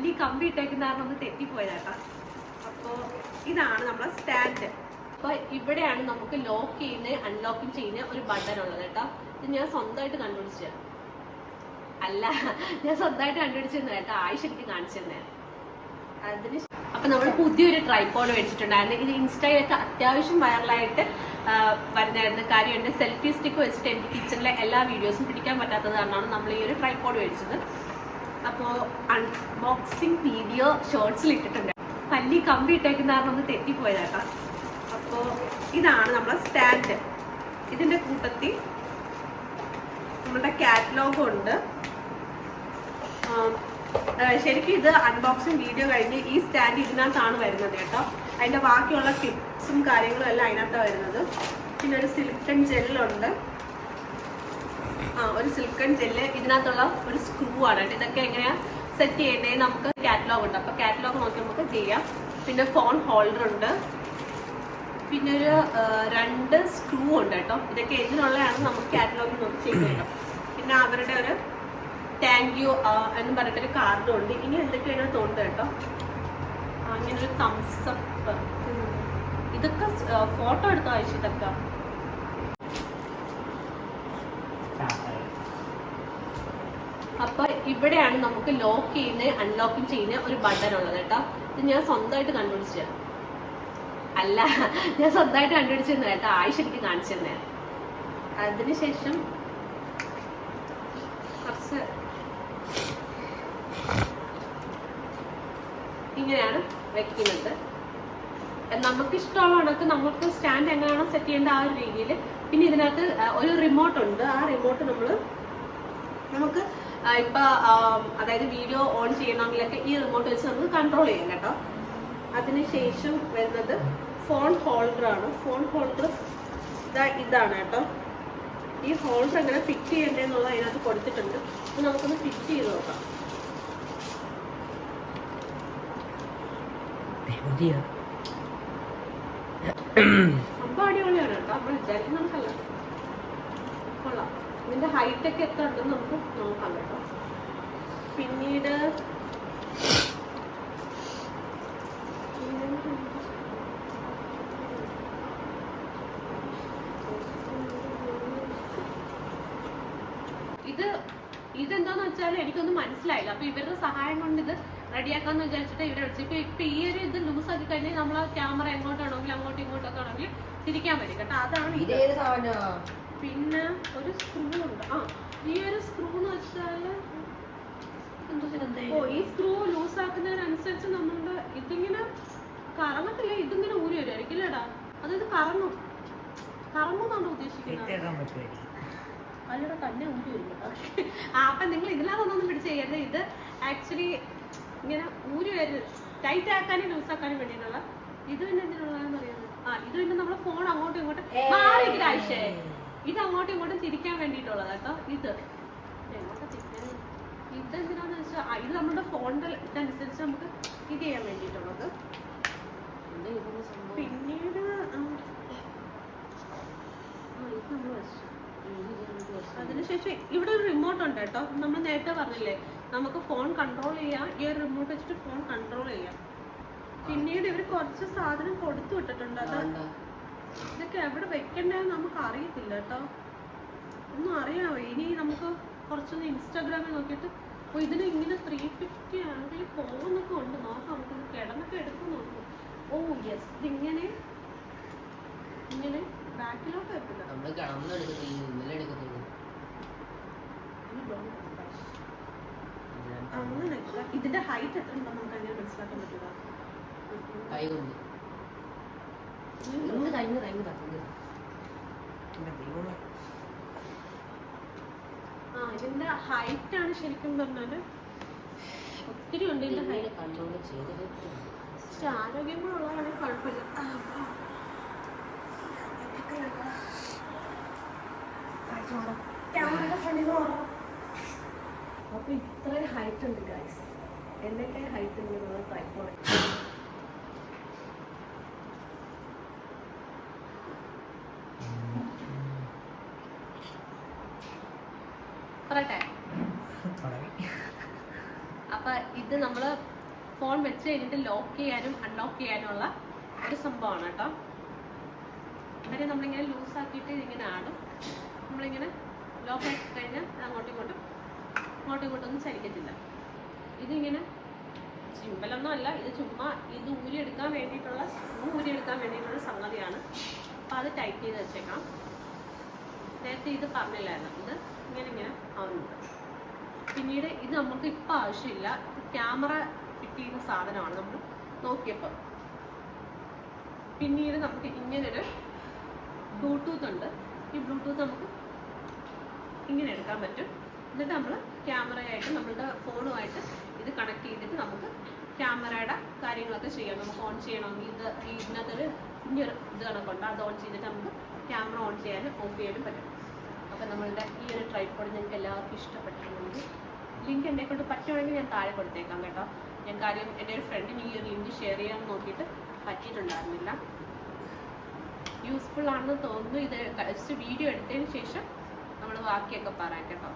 പല്ലി കമ്പി ഇട്ടേക്കുന്ന കാരണം ഒന്ന് തെറ്റിപ്പോയതാട്ടാ അപ്പോൾ ഇതാണ് നമ്മളെ സ്റ്റാൻഡ്. അപ്പോൾ ഇവിടെയാണ് നമുക്ക് ലോക്ക് ചെയ്യുന്ന അൺലോക്കിങ് ചെയ്യുന്ന ഒരു ബട്ടൺ ഉള്ളത് കേട്ടോ. ഇത് ഞാൻ സ്വന്തമായിട്ട് കണ്ടുപിടിച്ചതാണ് അല്ല ഞാൻ സ്വന്തമായിട്ട് കണ്ടുപിടിച്ചിരുന്നു കേട്ടോ. ആയിഷ എനിക്ക് കാണിച്ചു തന്നെ അതിന് അപ്പൊ നമ്മൾ പുതിയൊരു ട്രൈപ്പോഡ് മേടിച്ചിട്ടുണ്ടായിരുന്നു. ഇത് ഇൻസ്റ്റയിലൊക്കെ അത്യാവശ്യം വൈറലായിട്ട് വരുന്നായിരുന്നു കാര്യം സെൽഫി സ്റ്റിക്ക് വെച്ചിട്ട് എനിക്ക് കിച്ചണിലെ എല്ലാ വീഡിയോസും പിടിക്കാൻ പറ്റാത്തത് കാരണമാണ് നമ്മൾ ഈ ഒരു ട്രൈപ്പോഡ് മേടിച്ചത്. അപ്പോൾ അൺബോക്സിങ് വീഡിയോ ഷോർട്സിൽ ഇട്ടിട്ടുണ്ട്. പല്ലി കമ്പി ഇട്ടേക്കുന്ന കാരണം ഒന്ന് തെറ്റിപ്പോയതാട്ടാ അപ്പോ ഇതാണ് നമ്മുടെ സ്റ്റാൻഡ് ഇതിന്റെ കൂട്ടത്തിൽ നമ്മുടെ കാറ്റലോഗും ഉണ്ട്. ശരിക്കും ഇത് അൺബോക്സിങ് വീഡിയോ കഴിഞ്ഞ് ഈ സ്റ്റാൻഡ് ഇതിനകത്താണ് വരുന്നത് കേട്ടോ. അതിന്റെ ബാക്കിയുള്ള ടിപ്സും കാര്യങ്ങളും എല്ലാം അതിനകത്താണ് വരുന്നത്. പിന്നെ ഒരു സിലിക്കൺ ജെല്ലുണ്ട് ഒരു സിൽക്കൺ ജെല്ല് ഇതിനകത്തുള്ള ഒരു സ്ക്രൂ ആണ് കേട്ടോ. ഇതൊക്കെ എങ്ങനെയാ സെറ്റ് ചെയ്യേണ്ടത് നമുക്ക് കാറ്റലോഗ് ഉണ്ട്. അപ്പൊ കാറ്റലോഗ് നോക്കി നമുക്ക് ചെയ്യാം. പിന്നെ ഫോൺ ഹോൾഡർ ഉണ്ട്. പിന്നെ ഒരു രണ്ട് സ്ക്രൂ ഉണ്ട് കേട്ടോ. ഇതൊക്കെ എന്തിനുള്ളതാണ് നമുക്ക് കാറ്റലോഗിൽ നോക്കി കേട്ടോ പിന്നെ അവരുടെ ഒരു താങ്ക് യു എന്ന് പറഞ്ഞിട്ടൊരു കാർഡും ഉണ്ട്. ഇനി എന്തൊക്കെയാണ് തോന്നുന്നത് കേട്ടോ? അങ്ങനെ ഒരു തംസപ്പ് ഇതൊക്കെ ഫോട്ടോ എടുത്തോ ഇതൊക്കെ അപ്പൊ ഇവിടെയാണ് നമുക്ക് ലോക്ക് ചെയ്യുന്ന അൺലോക്കിങ് ചെയ്യുന്ന ഒരു ബട്ടൺ ഉള്ളത് കേട്ടോ. ഇത് ഞാൻ സ്വന്തമായിട്ട് കണ്ടുപിടിച്ചതാണ് അല്ല ഞാൻ സ്വന്തമായിട്ട് കണ്ടുപിടിച്ചിരുന്നു കേട്ടോ. ആയിഷ എനിക്ക് കാണിച്ചു അതിനുശേഷം കുറച്ച് ഇങ്ങനെയാണ് വെക്കുന്നത്. നമുക്ക് ഇഷ്ടമുള്ള കണക്ക് നമുക്ക് സ്റ്റാൻഡ് എങ്ങനെയാണോ സെറ്റ് ചെയ്യേണ്ട ആ ഒരു രീതിയിൽ പിന്നെ ഇതിനകത്ത് ഒരു റിമോട്ട് ഉണ്ട്. ആ റിമോട്ട് നമ്മൾ ഇപ്പൊ അതായത് വീഡിയോ ഓൺ ചെയ്യണമെങ്കിലൊക്കെ ഈ റിമോട്ട് വെച്ച് നമുക്ക് കൺട്രോൾ ചെയ്യാം കേട്ടോ. അതിനുശേഷം വരുന്നത് ഫോൺ ഹോൾഡർ ആണ്. ഫോൺ ഹോൾഡർ ഇതാ ഇതാണ് കേട്ടോ. ഈ ഹോൾഡർ എങ്ങനെ ഫിറ്റ് ചെയ്യേണ്ടതെന്നുള്ളത് അതിനകത്ത് കൊടുത്തിട്ടുണ്ട്. അപ്പൊ നമുക്കൊന്ന് ഫിറ്റ് ചെയ്ത് നോക്കാം. സംഭവം അടിപൊളിയാണ് കേട്ടോ. നമ്മൾ വിചാരിക്കുന്ന നമുക്കല്ല കൊള്ളാം. ഇതിന്റെ ഹൈറ്റ് ഒക്കെ എത്ര ഉണ്ടെന്ന് നമുക്ക് നോക്കാം കേട്ടോ. പിന്നീട് ഇത് ഇതെന്താന്ന് വെച്ചാൽ എനിക്കൊന്നും മനസ്സിലായില്ല. അപ്പൊ ഇവരുടെ സഹായം കൊണ്ട് ഇത് റെഡിയാക്കാന്ന് വിചാരിച്ചിട്ട് ഇവരെ വിളിച്ചു. ഇപ്പൊ ഇപ്പൊ ഈ ഒരു ഇത് ലൂസ് ആക്കി കഴിഞ്ഞാൽ നമ്മൾ ക്യാമറ എങ്ങോട്ടാണെങ്കിൽ അങ്ങോട്ടും ഇങ്ങോട്ടൊക്കെ ആണെങ്കിൽ തിരിക്കാൻ പറ്റും കേട്ടോ. അതാണ് ഇത്. പിന്നെ ഒരു സ്ക്രൂ ഉണ്ട്. ആ ഈ ഒരു സ്ക്രൂ എന്ന് വെച്ചാൽ ഓ ഈ സ്ക്രൂ ലൂസ് ആക്കുന്നതിനനുസരിച്ച് നമ്മളുടെ ഇതിങ്ങനെ കറങ്ങത്തില്ല ഇതിങ്ങനെ ഊരി വരുമായിരിക്കും അല്ലേടാ അതായത് കറങ്ങും. കറങ്ങുന്നാണ് ഉദ്ദേശിക്കുന്നത്. അല്ലട തന്നെ ഊരി വരും. ആ അപ്പൊ നിങ്ങൾ ഇതിനകത്തൊന്നും പിടിച്ച് ചെയ്യരുത്. ഇത് ആക്ച്വലി ഇങ്ങനെ ഊരി വരും ടൈറ്റ് ആക്കാനും ലൂസ് ആക്കാനും വേണ്ടിയിട്ടുള്ള ഇത് പിന്നെ എന്തിനുള്ളതെന്ന് അറിയാമോ? ആ ഇത് പിന്നെ നമ്മളെ ഫോൺ അങ്ങോട്ടും ഇങ്ങോട്ടും മാറി ആവശ്യേ ഇത് അങ്ങോട്ടും ഇങ്ങോട്ടും തിരിക്കാൻ വേണ്ടിയിട്ടുള്ളത് കേട്ടോ. ഇത്? ഇത് എന്തിനാന്ന് വെച്ചാൽ ഇത് നമ്മുടെ ഫോണിന്റെ ഇതനുസരിച്ച് നമുക്ക് ഇത് ചെയ്യാൻ വേണ്ടിയിട്ടുള്ളത്. പിന്നീട് അതിനുശേഷം ഇവിടെ ഒരു റിമോട്ട് ഉണ്ട് കേട്ടോ. നമ്മൾ നേരത്തെ പറഞ്ഞില്ലേ നമുക്ക് ഫോൺ കൺട്രോൾ ചെയ്യാം. ഈ ഒരു റിമോട്ട് വെച്ചിട്ട് ഫോൺ കൺട്രോൾ ചെയ്യാം. പിന്നീട് ഇവർ കുറച്ച് സാധനം കൊടുത്തു വിട്ടിട്ടുണ്ട്. അത് ഇതൊക്കെ എവിടെ വെക്കണ്ടെന്ന് നമുക്ക് അറിയത്തില്ല കേട്ടോ. ഒന്നും അറിയാമോ ഇനി നമുക്ക് കുറച്ചൊന്ന് ഇൻസ്റ്റാഗ്രാമിൽ നോക്കിയിട്ട് ഓ ഇതിന് ഇങ്ങനെ ത്രീ ഫിഫ്റ്റി ആണെങ്കിൽ പോകുന്നൊക്കെ ഉണ്ട്. നോക്കാം നമുക്ക് കിടന്നൊക്കെ എടുക്കും നോക്കും. ഓ യെസ് ഇതിങ്ങനെ ഇങ്ങനെ ബാക്കിലോട്ട് വെക്കില്ല അങ്ങനെ ഇതിന്റെ ഹൈറ്റ് എത്ര ഉണ്ടെന്ന് നമുക്ക് അങ്ങനെ മനസ്സിലാക്കാൻ പറ്റുക കൈ കഴിഞ്ഞ് കഴിഞ്ഞ് പറഞ്ഞു ആ ഇതിന്റെ ഹൈറ്റ് ആണ് ശരിക്കും പറഞ്ഞാൽ ഒത്തിരി ഉണ്ട് ഇതിന്റെ ഹൈറ്റ് കൺട്രോൾ പക്ഷെ ആരോഗ്യം കൂടെ ഉള്ളതാണെങ്കിൽ കുഴപ്പമില്ല. അപ്പൊ ഇത്രയും ഹൈറ്റ് ഉണ്ട് ഗൈസ് എന്തൊക്കെ ഹൈറ്റ് ഉണ്ട് ട്രൈപ്പോഡ് പറയട്ടെ? അപ്പൊ ഇത് നമ്മൾ നമ്മൾ ഫോൺ വെച്ച് കഴിഞ്ഞിട്ട് ലോക്ക് ചെയ്യാനും അൺലോക്ക് ചെയ്യാനുമുള്ള ഒരു സംഭവമാണ് കേട്ടോ. ഇവരെ നമ്മളിങ്ങനെ ലൂസ് ആക്കിയിട്ട് ഇങ്ങനെ ആടും. നമ്മളിങ്ങനെ ലോക്ക് ആക്കി കഴിഞ്ഞാൽ അങ്ങോട്ടും ഇങ്ങോട്ടും അങ്ങോട്ടും ഇങ്ങോട്ടും ഒന്നും ചലിക്കത്തില്ല. ഇതിങ്ങനെ ചിമ്പലൊന്നും അല്ല ഇത് ചുമ്മാ ഇത് ഊരിയെടുക്കാൻ വേണ്ടിയിട്ടുള്ള ഊരിയെടുക്കാൻ വേണ്ടിയിട്ടുള്ള സംഗതിയാണ്. അപ്പം അത് ടൈറ്റ് ചെയ്ത് വെച്ചേക്കാം. നേരത്തെ ഇത് പറഞ്ഞില്ലായിരുന്നു. ഇത് പിന്നീട് ഇത് നമുക്ക് ഇപ്പം ആവശ്യമില്ല. ഇത് ക്യാമറ ഫിറ്റ് ചെയ്യുന്ന സാധനമാണ്. നമ്മൾ നോക്കിയപ്പോൾ പിന്നീട് നമുക്ക് ഇങ്ങനൊരു ബ്ലൂടൂത്ത് ഉണ്ട്. ഈ ബ്ലൂടൂത്ത് നമുക്ക് ഇങ്ങനെ എടുക്കാൻ പറ്റും. എന്നിട്ട് നമ്മൾ ക്യാമറയായിട്ട് നമ്മളുടെ ഫോണുമായിട്ട് ഇത് കണക്ട് ചെയ്തിട്ട് നമുക്ക് ക്യാമറയുടെ കാര്യങ്ങളൊക്കെ ചെയ്യാം. നമുക്ക് ഓൺ ചെയ്യണമെങ്കിൽ ഇത് ഇതിനകത്തൊരു കുഞ്ഞൊരു ഇത് കണക്കുണ്ട്. അത് ഓൺ ചെയ്തിട്ട് നമുക്ക് ക്യാമറ ഓൺ ചെയ്യാനും ഓഫ് ചെയ്യാനും പറ്റും. അപ്പം നമ്മളുടെ ഈ ഒരു ട്രൈപ്പോഡ് നിങ്ങൾക്ക് എല്ലാവർക്കും ഇഷ്ടപ്പെട്ടിട്ടുണ്ടെങ്കിൽ ലിങ്ക് എന്നെ കൊണ്ട് പറ്റുവാണെങ്കിൽ ഞാൻ താഴെ കൊടുത്തേക്കാം കേട്ടോ. ഞാൻ കാര്യം എന്റെ ഒരു ഫ്രണ്ടിന് ഈ ഒരു ലിങ്ക് ഷെയർ ചെയ്യാൻ നോക്കിയിട്ട് പറ്റിയിട്ടുണ്ടായിരുന്നില്ല. യൂസ്ഫുൾ ആണെന്ന് തോന്നുന്നു. ഇത് കഴിച്ച് വീഡിയോ എടുത്തതിന് ശേഷം നമ്മൾ ബാക്കിയൊക്കെ പറയാം കേട്ടോ.